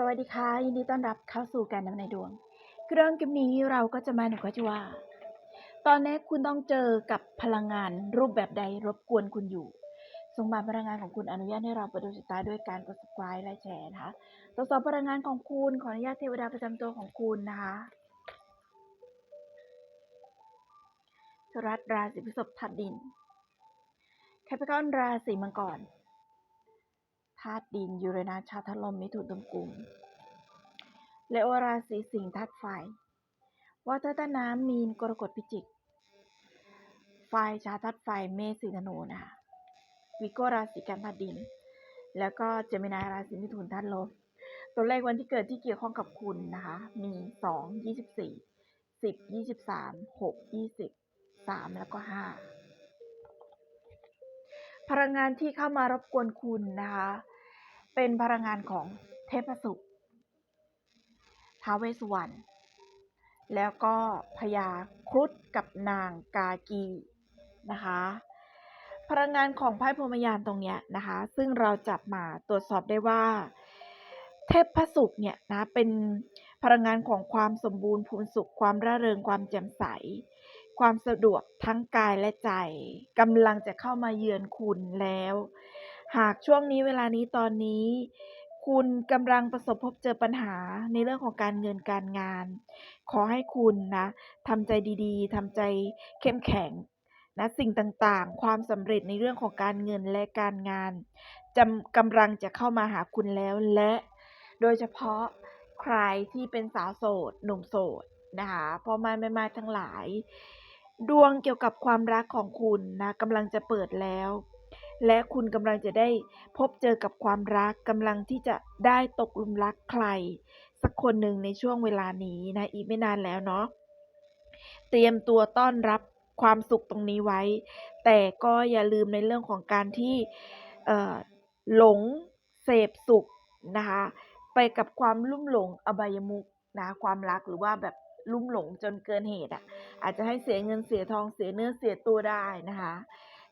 สวัสดีค่ะ ยินดีต้อนรับเข้าสู่การนำในดวง เรื่องคลิปนี้เราก็จะมาหนูก็จะว่า ตอนนี้คุณต้องเจอกับพลังงานรูปแบบใดรบกวนคุณอยู่ส่งมาพลังงานของคุณอนุญาตให้เราเปิดดวงชะตาด้วยการกด subscribe และแชร์นะคะตรวจสอบพลังงานของคุณขออนุญาตเทวดาประจำตัวของคุณนะคะสรัตราศีพฤษภถัดดินแคปิคอนราศีมังกร ธาตุดินยูเรนัสชาวธาตุลมมิถุนตุลกุมเลโอราศีสิงห์ธาตุไฟวาตตาน้ำมีนกรกฎพิจิก ไฟชาวธาตุไฟเมษสิงห์ธนูนะคะวิโกราศีกันธาตุดิน แล้วก็เจมินาราศีมิถุนธาตุลม ตัวเลขวันที่เกิดที่เกี่ยวข้องกับคุณนะคะ มีสองยี่สิบสี่สิบยี่สิบสามหกยี่สิบสามแล้วก็ห้า พลังงานที่เข้ามารบกวนคุณนะคะ เป็นพลังงานของเทพสุขท้าวเวสสุวรรณแล้วก็พญาครุฑกับนางกากีนะคะ พลังงานของไพ่พรมยานตรงเนี้ยนะคะ ซึ่งเราจับมาตรวจสอบได้ว่า เทพพระศุกร์เนี่ยนะเป็นพลังงานของความสมบูรณ์พูนสุขความร่าเริงความแจ่มใส ความสะดวกทั้งกายและใจกำลังจะเข้ามาเยือนคุณแล้ว หากช่วงนี้เวลานี้ตอนนี้ คุณกำลังประสบพบเจอปัญหาในเรื่องของการเงินการงาน ขอให้คุณนะทำใจดีๆทำใจเข้มแข็งนะสิ่งต่างๆ ความสำเร็จในเรื่องของการเงินและการงานจำกำลังจะเข้ามาหาคุณแล้วและ โดยเฉพาะใครที่เป็นสาวโสด หนุ่มโสดนะคะพ่อแม่แม่ไม้ทั้งหลาย ดวงเกี่ยวกับความรักของคุณนะกำลังจะเปิดแล้ว และคุณกำลังจะได้พบเจอกับความรักกำลังที่จะได้ตกลุมรักใคร สักคนหนึ่งในช่วงเวลานี้นะอีกไม่นานแล้วเนาะเตรียมตัวต้อนรับความสุขตรงนี้ไว้ แต่ก็อย่าลืมในเรื่องของการที่เอ่อหลงเสพสุขนะคะไปกับความลุ่มหลงอบายมุกนะความรักหรือว่าแบบ ลุ่มหลงจนเกินเหตุอะอาจจะให้เสียเงินเสียทองเสียเนื้อเสียตัวได้นะคะ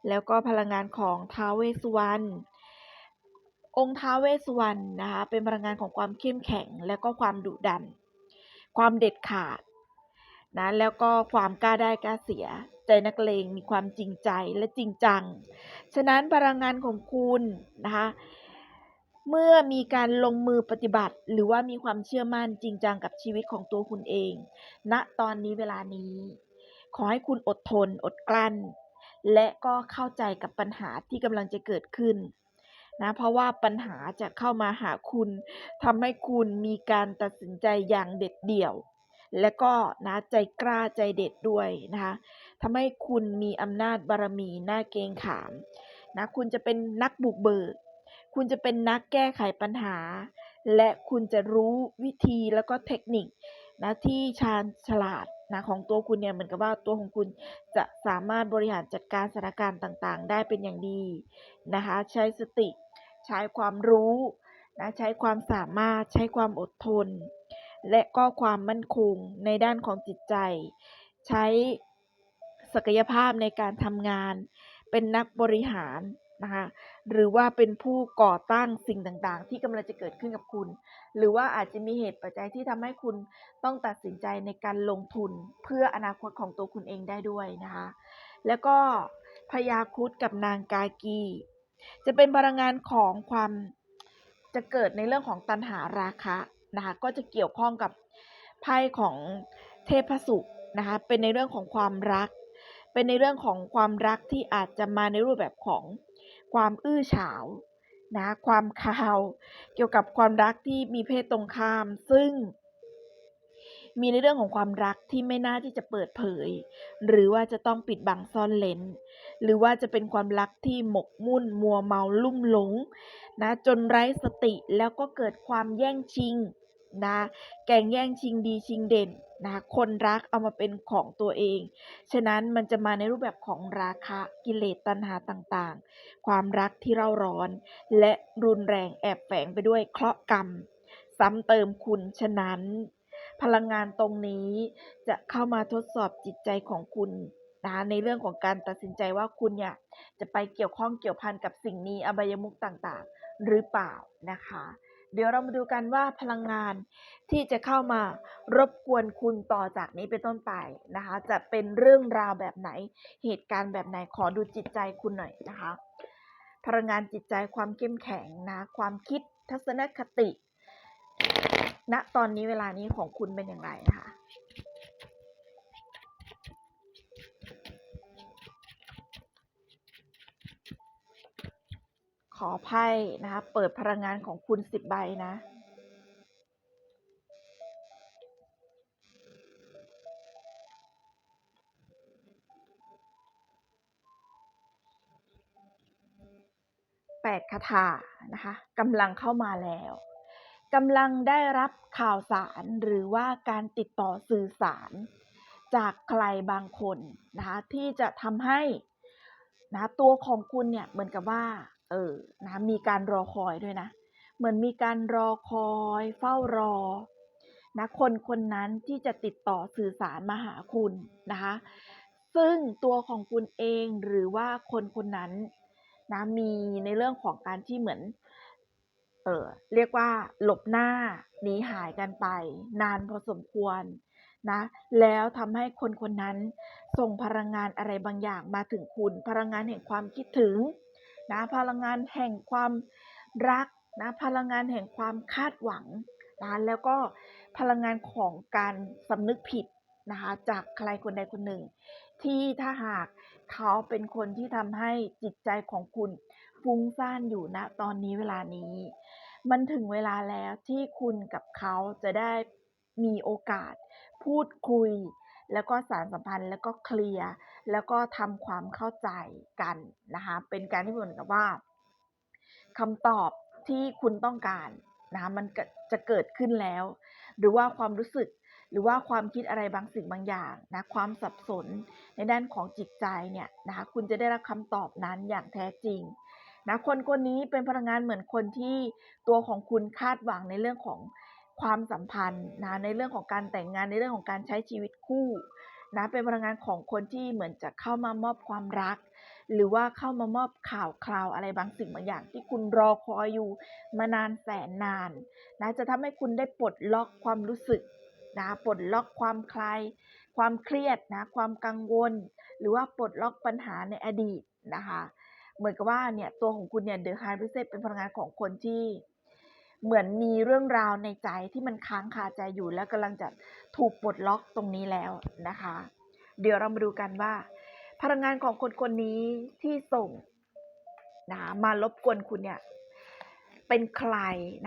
แล้วก็พลังงานของท้าวเวสสุวรรณองค์ท้าวเวสสุวรรณนะคะเป็นพลังงานของความเข้มแข็ง และก็ความดุดัน ความเด็ดขาดนะแล้วก็ความกล้าได้กล้าเสีย ใจนักเลงมีความจริงใจและจริงจัง ฉะนั้นพลังงานของคุณนะคะ เมื่อมีการลงมือปฏิบัติ หรือว่ามีความเชื่อมั่นจริงจังกับชีวิตของตัวคุณเองณตอนนี้เวลานี้ ขอให้คุณอดทน อดกลั้น และก็เข้าใจกับปัญหาที่กำลังจะเกิดขึ้นนะเพราะว่าปัญหาจะเข้ามาหาคุณทำให้คุณมีการตัดสินใจอย่างเด็ดเดี่ยว และก็นะใจกล้าใจเด็ดด้วยนะคะทำให้คุณมีอำนาจบารมีหน้าเกงขามนะคุณจะเป็นนักบุกเบิก คุณจะเป็นนักแก้ไขปัญหา และคุณจะรู้วิธีแล้วก็เทคนิคนะที่ชาญฉลาดนะของตัวคุณเนี่ยเหมือนกับว่าตัวของคุณจะสามารถบริหารจัดการสถานการณ์ต่างๆ ได้เป็นอย่างดีนะคะใช้สติ ใช้ความรู้นะใช้ความสามารถใช้ความอดทน และก็ความมั่นคงในด้านของจิตใจ ใช้ศักยภาพในการทำงาน เป็นนักบริหาร นะคะหรือว่าเป็นผู้ก่อตั้งสิ่งต่างๆ ที่กำลังจะเกิดขึ้นกับคุณ หรือว่าอาจจะมีเหตุปัจจัยที่ทำให้คุณต้องตัดสินใจในการลงทุนเพื่ออนาคตของตัวคุณเองได้ด้วยนะคะ แล้วก็พญาครุฑกับนางกากี จะเป็นพลังงานของความจะเกิดในเรื่องของตัณหาราคะนะคะก็จะเกี่ยวข้องกับไพ่ของเทพสุขนะคะเป็นในเรื่องของความรัก เป็นในเรื่องของความรักที่อาจจะมาในรูปแบบของ ความอื้อฉาวนะความคาว เกี่ยวกับความรักที่มีเพศตรงข้าม ซึ่ง มีในเรื่องของความรักที่ไม่น่าที่จะเปิดเผย หรือว่าจะต้องปิดบังซ่อนเลนหรือว่าจะเป็นความรักที่หมกมุ่นมัวเมาลุ่มหลงนะจนไร้สติแล้วก็เกิดความแย่งชิง นะ แก่งแย่งชิงดีชิงเด่นนะคนรักเอามาเป็นของตัวเอง ฉะนั้นมันจะมาในรูปแบบของราคะกิเลสตัณหาต่างๆ ความรักที่เร่าร้อน และรุนแรงแอบแฝงไปด้วยเคราะห์กรรม ซ้ำเติมคุณฉะนั้น พลังงานตรงนี้จะเข้ามาทดสอบจิตใจของคุณนะคะในเรื่องของการตัดสินใจว่าคุณเนี่ยจะไปเกี่ยวข้องเกี่ยวพันกับสิ่งนี้อบายมุกต่างๆ หรือเปล่านะคะ เดี๋ยวเรามาดูกันว่าพลังงานที่จะเข้ามารบกวนคุณต่อจากนี้เป็นต้นไปนะคะ จะเป็นเรื่องราวแบบไหน เหตุการณ์แบบไหนขอดูจิตใจคุณหน่อยนะคะ พลังงานจิตใจความเข้มแข็งนะความคิดทัศนคติณตอนนี้เวลานี้ของคุณเป็นอย่างไรนะคะ ขอไพ่นะคะ เปิดพลังงานของคุณสิบใบนะ แปดคาถานะคะกำลังเข้ามาแล้วกำลังได้รับข่าวสารหรือว่าการติดต่อสื่อสาร จากใครบางคนนะคะที่จะทำให้นะตัวของคุณเนี่ยเหมือนกับว่า เออนะมีการรอคอยด้วยนะ เหมือนมีการรอคอย เฝ้ารอนะคนคนนั้นที่จะติดต่อสื่อสารมาหาคุณนะคะ ซึ่งตัวของคุณเองหรือว่าคนคนนั้นนะมีในเรื่องของการที่เหมือน เออเรียกว่าหลบหน้าหนีหายกันไป นานพอสมควรนะ แล้วทำให้คนคนนั้นส่งพลังงานอะไรบางอย่างมาถึงคุณ พลังงานแห่งความคิดถึง นะพลังงานแห่งความรักนะพลังงานแห่งความคาดหวังนะแล้วก็พลังงานของการสำนึกผิดนะคะจากใครคนใดคนหนึ่ง ที่ถ้าหากเขาเป็นคนที่ทำให้จิตใจของคุณฟุ้งซ่านอยู่ณตอนนี้เวลานี้ มันถึงเวลาแล้วที่คุณกับเขาจะได้มีโอกาส พูดคุย แล้วก็สารสัมพันธ์แล้วก็เคลียร์ แล้วก็ทำความเข้าใจกันนะคะเป็นการที่เหมือนกับว่าคำตอบที่คุณต้องการนะคะมันจะเกิดขึ้นแล้ว หรือว่าความรู้สึกหรือว่าความคิดอะไรบางสิ่งบางอย่างนะความสับสนในด้านของจิตใจเนี่ยนะคะคุณจะได้รับคำตอบนั้นอย่างแท้จริงนะคนคนนี้เป็นพลังงานเหมือนคนที่ตัวของคุณคาดหวังในเรื่องของความสัมพันธ์นะในเรื่องของการแต่งงานในเรื่องของการใช้ชีวิตคู่ นะเป็นพลังงานของคนที่เหมือนจะเข้ามามอบความรัก หรือว่าเข้ามามอบข่าวคราวอะไรบางสิ่งบางอย่าง ที่คุณรอคอยอยู่มานานแสนนานนะจะทำให้คุณได้ปลดล็อกความรู้สึกนะปลดล็อกความคลายความเครียดนะความกังวล หรือว่าปลดล็อกปัญหาในอดีตนะคะเหมือนกับว่าเนี่ยตัวของคุณเนี่ยเดอะไฮบริเซเป็นพลังงานของคนที่ เหมือนมีเรื่องราวในใจที่มันค้างคาใจอยู่แล้วกำลังจะถูกปลดล็อกตรงนี้แล้วนะคะ เดี๋ยวเรามาดูกันว่า พลังงานของคนคนนี้ที่ส่งนะมารบกวนคุณเนี่ยเป็นใคร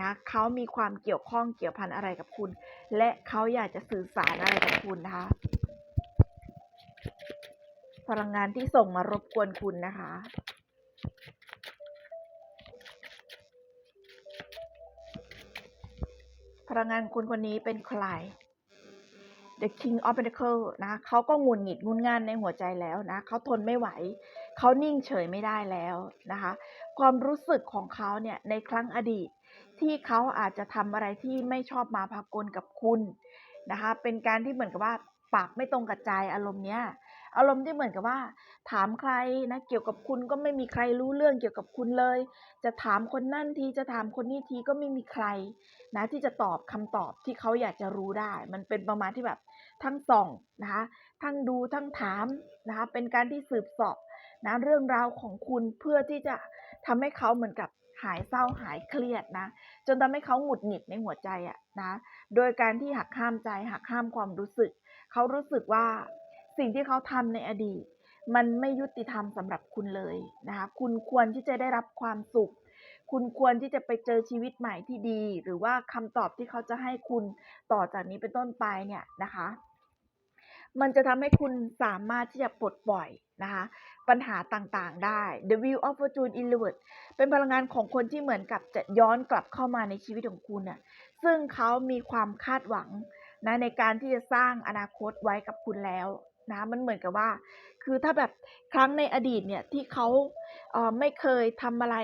นะเขามีความเกี่ยวข้องเกี่ยวพันอะไรกับคุณ และเขาอยากจะสื่อสารอะไรกับคุณนะคะ พลังงานที่ส่งมารบกวนคุณนะคะ พลังงานคุณคนนี้เป็นใคร The King of Pentacles นะเขาก็งุดหงิดงุนง่านในหัวใจแล้วนะเขาทนไม่ไหว เขานิ่งเฉยไม่ได้แล้วนะคะ ความรู้สึกของเขาเนี่ยในครั้งอดีต ที่เขาอาจจะทำอะไรที่ไม่ชอบมาพากลกับคุณนะคะ เป็นการที่เหมือนกับว่าปากไม่ตรงกับใจอารมณ์เนี้ย อารมณ์ที่เหมือนกับว่า ถามใครนะเกี่ยวกับคุณก็ไม่มีใครรู้เรื่องเกี่ยวกับคุณเลย จะถามคนนั่นทีจะถามคนนี้ทีก็ไม่มีใคร นะที่จะตอบคำตอบที่เขาอยากจะรู้ได้ มันเป็นประมาณที่แบบทั้งส่องนะคะทั้งดูทั้งถามนะคะเป็นการที่สืบสอบนะเรื่องราวของคุณเพื่อที่จะทำให้เขาเหมือนกับหายเศร้าหายเครียดนะ จนทำให้เขาหงุดหงิดในหัวใจอะนะ โดยการที่หักห้ามใจหักห้ามความรู้สึก เขารู้สึกว่า สิ่งที่เขาทำในอดีต มันไม่ยุติธรรมสำหรับคุณเลยนะคะ คุณควรที่จะได้รับความสุข คุณควรที่จะไปเจอชีวิตใหม่ที่ดี หรือว่าคำตอบที่เขาจะให้คุณต่อจากนี้เป็นต้นไปเนี่ยนะคะ มันจะทำให้คุณสามารถที่จะปลดปล่อยนะคะปัญหาต่างๆ ได้ The Wheel of Fortune in Reverse เป็นพลังงานของคนที่เหมือนกับจะย้อนกลับเข้ามาในชีวิตของคุณน่ะ ซึ่งเขามีความคาดหวังนะในการที่จะสร้างอนาคตไว้กับคุณแล้ว นะมันเหมือนกับว่า คือถ้าแบบครั้งในอดีตเนี่ยที่เขาเไม่เคยทำอะไร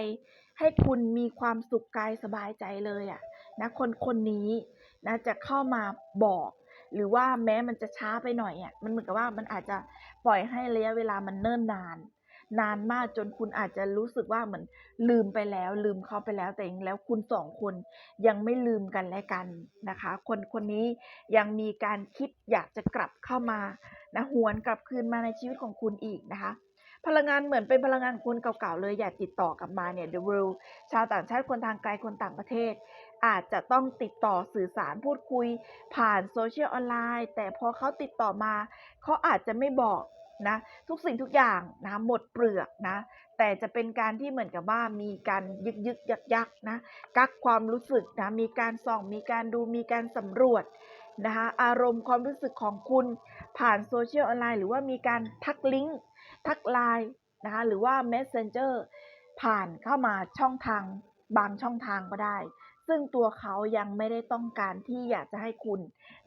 ให้คุณมีความสุขกายสบายใจเลยอะนะคนคนนี้นะจะเข้ามาบอก หรือว่าแม้มันจะช้าไปหน่อยอะมันเหมือนกับว่ามันอาจจะปล่อยให้ระยะเวลามันเนิ่นนาน นานมากจนคุณอาจจะรู้สึกว่าเหมือนลืมไปแล้ว ลืมเขาไปแล้วแต่จริงแล้วคุณสองคนยังไม่ลืมกันและกันนะคะ คนคนนี้ยังมีการคิดอยากจะกลับเข้ามา นะหวนกลับคืนมาในชีวิตของคุณอีกนะคะพลังงานเหมือนเป็นพลังงานของคนเก่าๆเลยอยากติดต่อกลับมาเนี่ย The World ชาวต่างชาติคนทางไกลคนต่างประเทศ อาจจะต้องติดต่อสื่อสารพูดคุย ผ่านโซเชียลออนไลน์ แต่พอเขาติดต่อมา เขาอาจจะไม่บอกนะทุกสิ่งทุกอย่างนะหมดเปลือกนะ แต่จะเป็นการที่เหมือนกับว่ามีการยึกยึกยักยักนะกักความรู้สึกนะมีการส่องมีการดูมีการสำรวจ นะคะอารมณ์ความรู้สึกของคุณผ่านโซเชียลออนไลน์หรือว่ามีการทักลิงก์ทักไลน์นะคะหรือว่า Messenger ผ่านเข้ามาช่องทางบางช่องทางก็ได้ ซึ่งตัวเขายังไม่ได้ต้องการที่อยากจะให้คุณ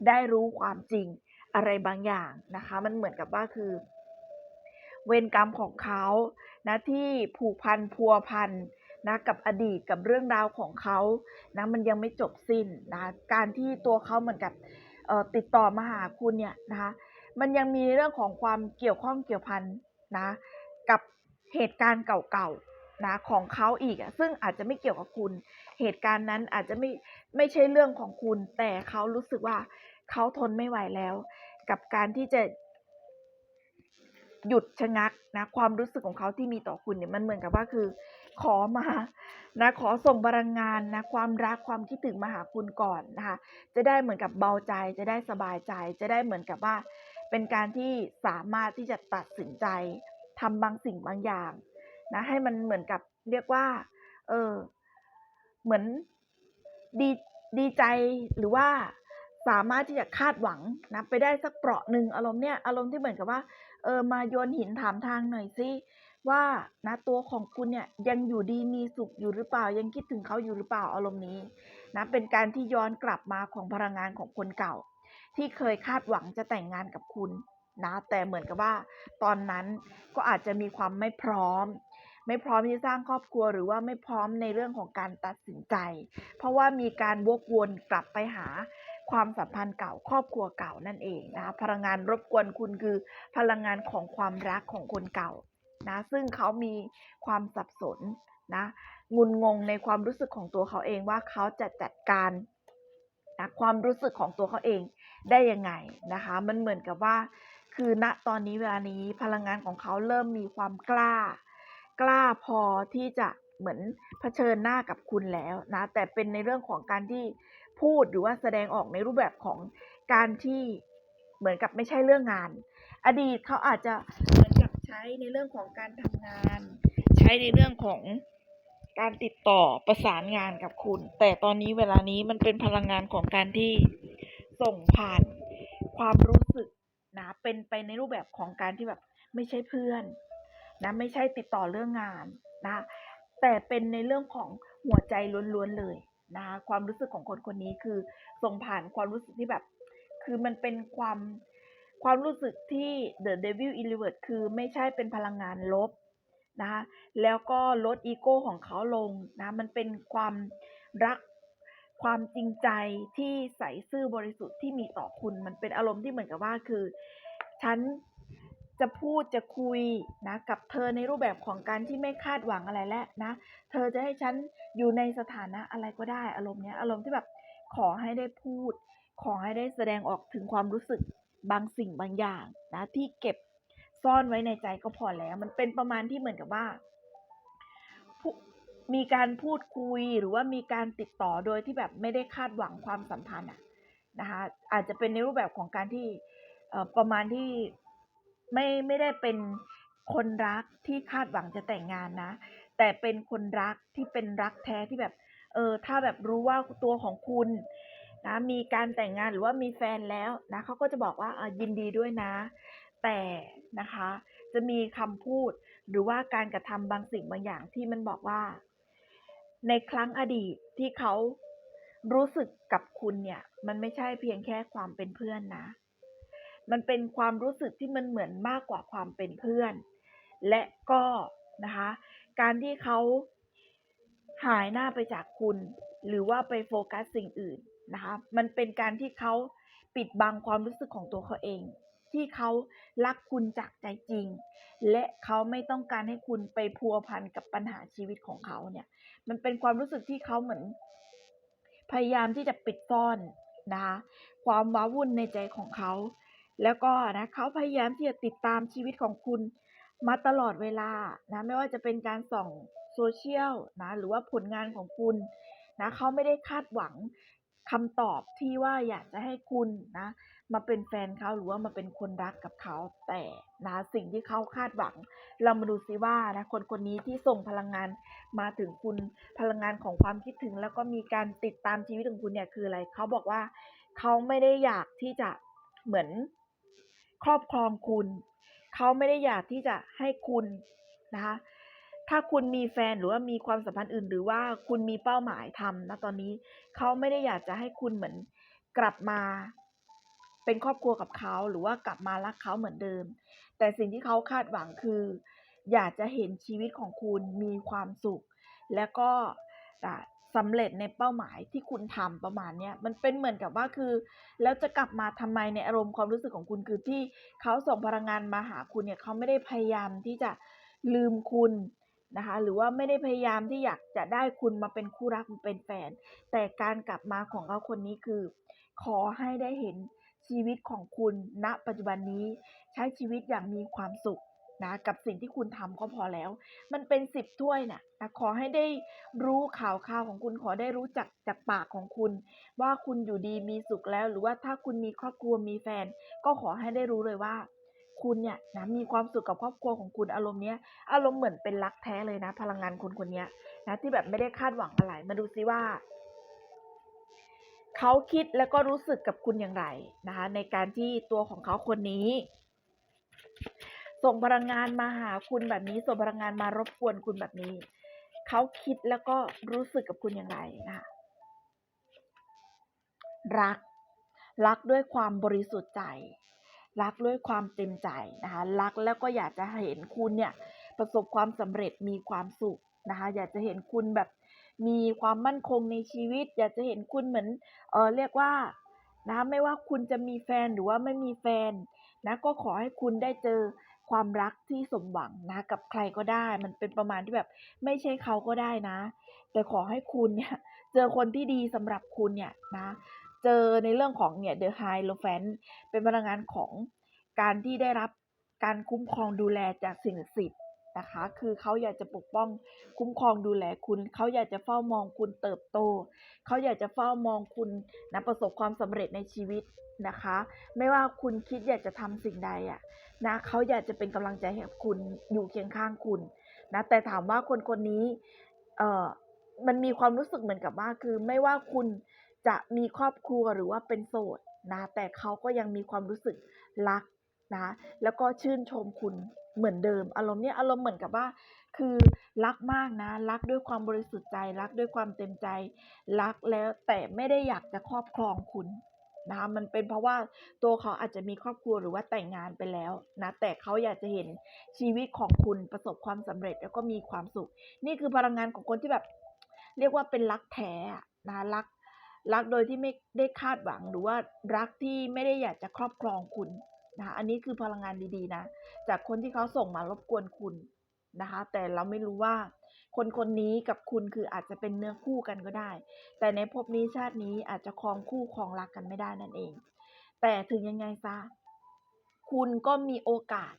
ได้รู้ความจริงอะไรบางอย่างนะคะ มันเหมือนกับว่าคือ เวรกรรมของเขานะที่ผูกพันพัวพัน นะกับอดีตกับเรื่องราวของเขานะมันยังไม่จบสิ้นนะการที่ตัวเขาเหมือนกับติดต่อมาหาคุณเนี่ยนะคะมันยังมีเรื่องของความเกี่ยวข้องเกี่ยวพันนะกับเหตุการณ์เก่าๆนะของเขาอีกซึ่งอาจจะไม่เกี่ยวกับคุณ เหตุการณ์นั้นอาจจะไม่ไม่ใช่เรื่องของคุณ แต่เขารู้สึกว่าเขาทนไม่ไหวแล้ว กับการที่จะ หยุดชะงักนะความรู้สึกของเขาที่มีต่อคุณเนี่ยมันเหมือนกับว่าคือ ขอมานะขอส่งพลังงานนะความรักความคิดถึงมาหาคุณก่อนนะคะจะได้เหมือนกับเบาใจ จะได้สบายใจ จะได้เหมือนกับว่า เป็นการที่สามารถที่จะตัดสินใจทำบางสิ่งบางอย่างนะให้มันเหมือนกับเรียกว่า เออเหมือนดีดีใจหรือว่าสามารถที่จะคาดหวังนะไปได้สักเปราะหนึ่งอารมณ์เนี่ยอารมณ์ที่เหมือนกับว่า เออมาโยนหินถามทางหน่อยสิว่านะตัวของคุณเนี่ยยังอยู่ดีมีสุขอยู่หรือเปล่า ยังคิดถึงเขาอยู่หรือเปล่าอารมณ์นี้นะเป็นการที่ย้อนกลับมาของพลังงานของคนเก่า ที่เคยคาดหวังจะแต่งงานกับคุณนะแต่เหมือนกับว่า ตอนนั้นก็อาจจะมีความไม่พร้อม ไม่พร้อมที่จะสร้างครอบครัวหรือว่าไม่พร้อมในเรื่องของการตัดสินใจ เพราะว่ามีการวกวนกลับไปหา ความสัมพันธ์เก่าครอบครัวเก่านั่นเองนะคะพลังงานรบกวนคุณคือพลังงานของความรักของคนเก่านะซึ่งเขามีความสับสนนะงุนงงในความรู้สึกของตัวเขาเองว่าเขาจะจัดการนะความรู้สึกของตัวเขาเองได้ยังไงนะคะมันเหมือนกับว่า คือณตอนนี้เวลานี้พลังงานของเขาเริ่มมีความกล้า กล้าพอที่จะเหมือนเผชิญหน้ากับคุณแล้วนะแต่เป็นในเรื่องของการที่ พูดหรือว่าแสดงออกในรูปแบบของการที่เหมือนกับไม่ใช่เรื่องงาน อดีตเขาอาจจะเหมือนกับใช้ในเรื่องของการทำงาน ใช้ในเรื่องของการติดต่อประสานงานกับคุณ แต่ตอนนี้เวลานี้มันเป็นพลังงานของการที่ส่งผ่านความรู้สึกนะเป็นไปในรูปแบบของการที่แบบไม่ใช่เพื่อนนะไม่ใช่ติดต่อเรื่องงานนะแต่เป็นในเรื่องของหัวใจล้วนๆเลย นะคะความรู้สึกของคนคนนี้คือส่งผ่านความรู้สึกที่แบบ คือมันเป็นความความรู้สึกที่ The Devil i n r e v e r s e คือไม่ใช่เป็นพลังงานลบนะคะแล้วก็ลดอีโก้ของเขาลงนะมันเป็นความรักความจริงใจที่ใสซื่อบริสุทธิ์ที่มีต่อคุณ มันเป็นอารมณ์ที่เหมือนกับว่าคือ ฉัน จะพูดจะคุยนะกับเธอในรูปแบบของการที่ไม่คาดหวังอะไรแล้วนะ เธอจะให้ฉันอยู่ในสถานะอะไรก็ได้อารมณ์เนี้ยอารมณ์ที่แบบขอให้ได้พูด ขอให้ได้แสดงออกถึงความรู้สึกบางสิ่งบางอย่างนะที่เก็บซ่อนไว้ในใจก็พอแล้ว มันเป็นประมาณที่เหมือนกับว่า มีการพูดคุยหรือว่ามีการติดต่อโดยที่แบบไม่ได้คาดหวังความสัมพันธ์นะคะอาจจะเป็นในรูปแบบของการที่ประมาณที่ ไม่ไม่ได้เป็นคนรักที่คาดหวังจะแต่งงานนะ แต่เป็นคนรักที่เป็นรักแท้ที่แบบ เออ ถ้าแบบรู้ว่าตัวของคุณนะมีการแต่งงานหรือว่ามีแฟนแล้วนะเขาก็จะบอกว่าอะยินดีด้วยนะ แต่นะคะ จะมีคำพูดหรือว่าการกระทำบางสิ่งบางอย่างที่มันบอกว่า ในครั้งอดีตที่เขารู้สึกกับคุณเนี่ย มันไม่ใช่เพียงแค่ความเป็นเพื่อนนะ มันเป็นความรู้สึกที่มันเหมือนมากกว่าความเป็นเพื่อน และก็นะคะ การที่เขาหายหน้าไปจากคุณ หรือว่าไปโฟกัสสิ่งอื่นนะคะ มันเป็นการที่เขาปิดบังความรู้สึกของตัวเขาเอง ที่เขารักคุณจากใจจริง และเขาไม่ต้องการให้คุณไปพัวพันกับปัญหาชีวิตของเขาเนี่ย มันเป็นความรู้สึกที่เขาเหมือน พยายามที่จะปิดซ่อนนะคะความว้าวุ่นในใจของเขา แล้วก็นะเขาพยายามที่จะติดตามชีวิตของคุณมาตลอดเวลานะไม่ว่าจะเป็นการส่องโซเชียลนะหรือว่าผลงานของคุณนะเขาไม่ได้คาดหวังคำตอบที่ว่าอยากจะให้คุณนะมาเป็นแฟนเขาหรือว่ามาเป็นคนรักกับเขาแต่นะสิ่งที่เขาคาดหวัง เรามาดูซิว่านะคนคนนี้ที่ส่งพลังงานมาถึงคุณพลังงานของความคิดถึง แล้วก็มีการติดตามชีวิตของคุณเนี่ยคืออะไรเขาบอกว่าเขาไม่ได้อยากที่จะเหมือน ครอบครองคุณ เขาไม่ได้อยากที่จะให้คุณนะคะถ้าคุณมีแฟนหรือว่ามีความสัมพันธ์อื่น หรือว่าคุณมีเป้าหมายทำนะตอนนี้ เขาไม่ได้อยากจะให้คุณเหมือนกลับมา เป็นครอบครัวกับเขาหรือว่ากลับมารักเขาเหมือนเดิม แต่สิ่งที่เขาคาดหวังคือ อยากจะเห็นชีวิตของคุณมีความสุข และก็ อ่าสำเร็จในเป้าหมายที่คุณทำประมาณเนี้ยมันเป็นเหมือนกับว่าคือ แล้วจะกลับมาทำไมในอารมณ์ความรู้สึกของคุณคือที่เขาส่งพลังงานมาหาคุณเนี่ยเขาไม่ได้พยายามที่จะลืมคุณนะคะหรือว่าไม่ได้พยายามที่อยากจะได้คุณมาเป็นคู่รักมาเป็นแฟน แต่การกลับมาของเขาคนนี้คือ ขอให้ได้เห็นชีวิตของคุณณปัจจุบันนี้ใช้ชีวิตอย่างมีความสุข นะกับสิ่งที่คุณทำก็พอแล้ว มันเป็นสิบถ้วยนะนะขอให้ได้รู้ข่าวข่าวของคุณขอได้รู้จักจากปากของคุณ ว่าคุณอยู่ดีมีสุขแล้ว หรือว่าถ้าคุณมีครอบครัวมีแฟน ก็ขอให้ได้รู้เลยว่า คุณเนี่ยนะมีความสุขกับครอบครัวของคุณอารมณ์เนี้ยอารมณ์เหมือนเป็นรักแท้เลยนะ พลังงานคนคนนี้นะที่แบบไม่ได้คาดหวังอะไรมาดูซิว่าเขาคิดแล้วก็รู้สึกกับคุณอย่างไรนะคะในการที่ตัวของเขาคนนี้ ส่งพลังงานมาหาคุณแบบนี้ ส่งพลังงานมารบกวนคุณแบบนี้ เขาคิดแล้วก็รู้สึกกับคุณอย่างไรนะคะรัก รักด้วยความบริสุทธิ์ใจ รักด้วยความเต็มใจนะคะ รักแล้วก็อยากจะเห็นคุณเนี่ย ประสบความสำเร็จมีความสุขนะคะ อยากจะเห็นคุณแบบมีความมั่นคงในชีวิต อยากจะเห็นคุณเหมือนเออเรียกว่านะคะไม่ว่าคุณจะมีแฟนหรือว่าไม่มีแฟนนะก็ขอให้คุณได้เจอ ความรักที่สมหวังนะ กับใครก็ได้ มันเป็นประมาณที่แบบ ไม่ใช่เขาก็ได้นะ แต่ขอให้คุณเนี่ย เจอคนที่ดีสำหรับคุณเนี่ยนะ เจอในเรื่องของเนี่ย The High l o f a n เป็นพลังงานของการที่ได้รับการคุ้มครองดูแลจากสิ่งศักดิ์สิทธิ์ นะคะ คือเขาอยากจะปกป้องคุ้มครองดูแลคุณ เขาอยากจะเฝ้ามองคุณเติบโต เขาอยากจะเฝ้ามองคุณนะประสบความสำเร็จในชีวิตนะคะ ไม่ว่าคุณคิดอยากจะทำสิ่งใดอะนะเขาอยากจะเป็นกำลังใจให้คุณอยู่เคียงข้างคุณนะแต่ถามว่าคนคนนี้เอ่อมันมีความรู้สึกเหมือนกับว่าคือไม่ว่าคุณจะมีครอบครัวหรือว่าเป็นโสดนะแต่เขาก็ยังมีความรู้สึกรักนะแล้วก็ชื่นชมคุณ เหมือนเดิม อารมณ์เนี้ยอารมณ์เหมือนกับว่า คือรักมากนะ รักด้วยความบริสุทธิ์ใจ รักด้วยความเต็มใจ รักแล้วแต่ไม่ได้อยากจะครอบครองคุณนะคะมันเป็นเพราะว่าตัวเขาอาจจะมีครอบครัวหรือว่าแต่งงานไปแล้วนะแต่เขาอยากจะเห็นชีวิตของคุณประสบความสำเร็จแล้วก็มีความสุข นี่คือพลังงานของคนที่แบบ เรียกว่าเป็นรักแท้นะรักรักโดยที่ไม่ได้คาดหวังหรือว่ารักที่ไม่ได้อยากจะครอบครองคุณ นะคะอันนี้คือพลังงานดีๆนะ จากคนที่เขาส่งมารบกวนคุณนะคะ แต่เราไม่รู้ว่า คนคนนี้กับคุณคืออาจจะเป็นเนื้อคู่กันก็ได้ แต่ในภพนี้ชาตินี้อาจจะครองคู่ครองรักกันไม่ได้นั่นเอง แต่ถึงยังไงซะคุณก็มีโอกาส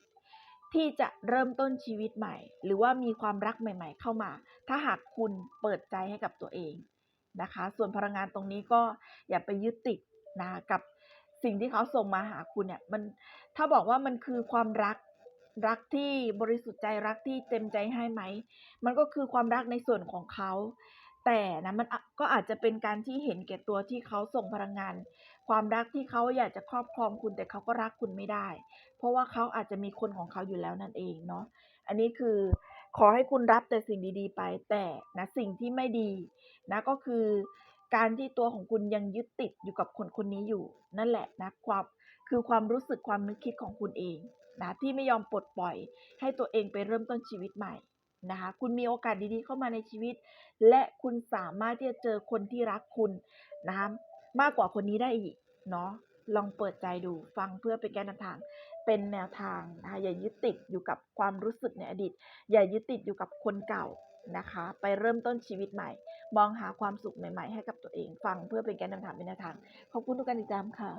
ที่จะเริ่มต้นชีวิตใหม่ หรือว่ามีความรักใหม่ ๆ เข้ามา ถ้าหากคุณเปิดใจให้กับตัวเองนะคะ ส่วนพลังงานตรงนี้ก็อย่าไปยึดติดนะกับ สิ่งที่เขาส่งมาหาคุณเนี่ยมันถ้าบอกว่ามันคือความรักรักที่บริสุทธิ์ใจรักที่เต็มใจให้ไหม มันก็คือความรักในส่วนของเขา แต่นะมันก็อาจจะเป็นการที่เห็นแก่ตัวที่เขาส่งพลังงาน ความรักที่เขาอยากจะครอบครองคุณแต่เขาก็รักคุณไม่ได้ เพราะว่าเขาอาจจะมีคนของเขาอยู่แล้วนั่นเองเนาะอันนี้คือขอให้คุณรับแต่สิ่งดีๆ ไปแต่นะสิ่งที่ไม่ดีนะก็คือ การที่ตัวของคุณยังยึดติดอยู่กับคนคนนี้อยู่ นั่นแหละนะความคือความรู้สึกความนึกคิดของคุณเองนะที่ไม่ยอมปลดปล่อย ให้ตัวเองไปเริ่มต้นชีวิตใหม่นะคะคุณมีโอกาสดีๆเข้ามาในชีวิต และคุณสามารถที่จะเจอคนที่รักคุณนะคะมากกว่าคนนี้ได้อีกเนาะลองเปิดใจดูฟังเพื่อเป็นแกนทาง เป็นแนวทางนะคะอย่ายึดติดอยู่กับความรู้สึกในอดีต อย่ายึดติดอยู่กับคนเก่านะคะ ไปเริ่มต้นชีวิตใหม่ มองหาความสุขใหม่ ๆ ให้กับตัวเอง ฟังเพื่อเป็นแกนนำทางเป็นแนวทาง ขอบคุณทุกการติดตามค่ะ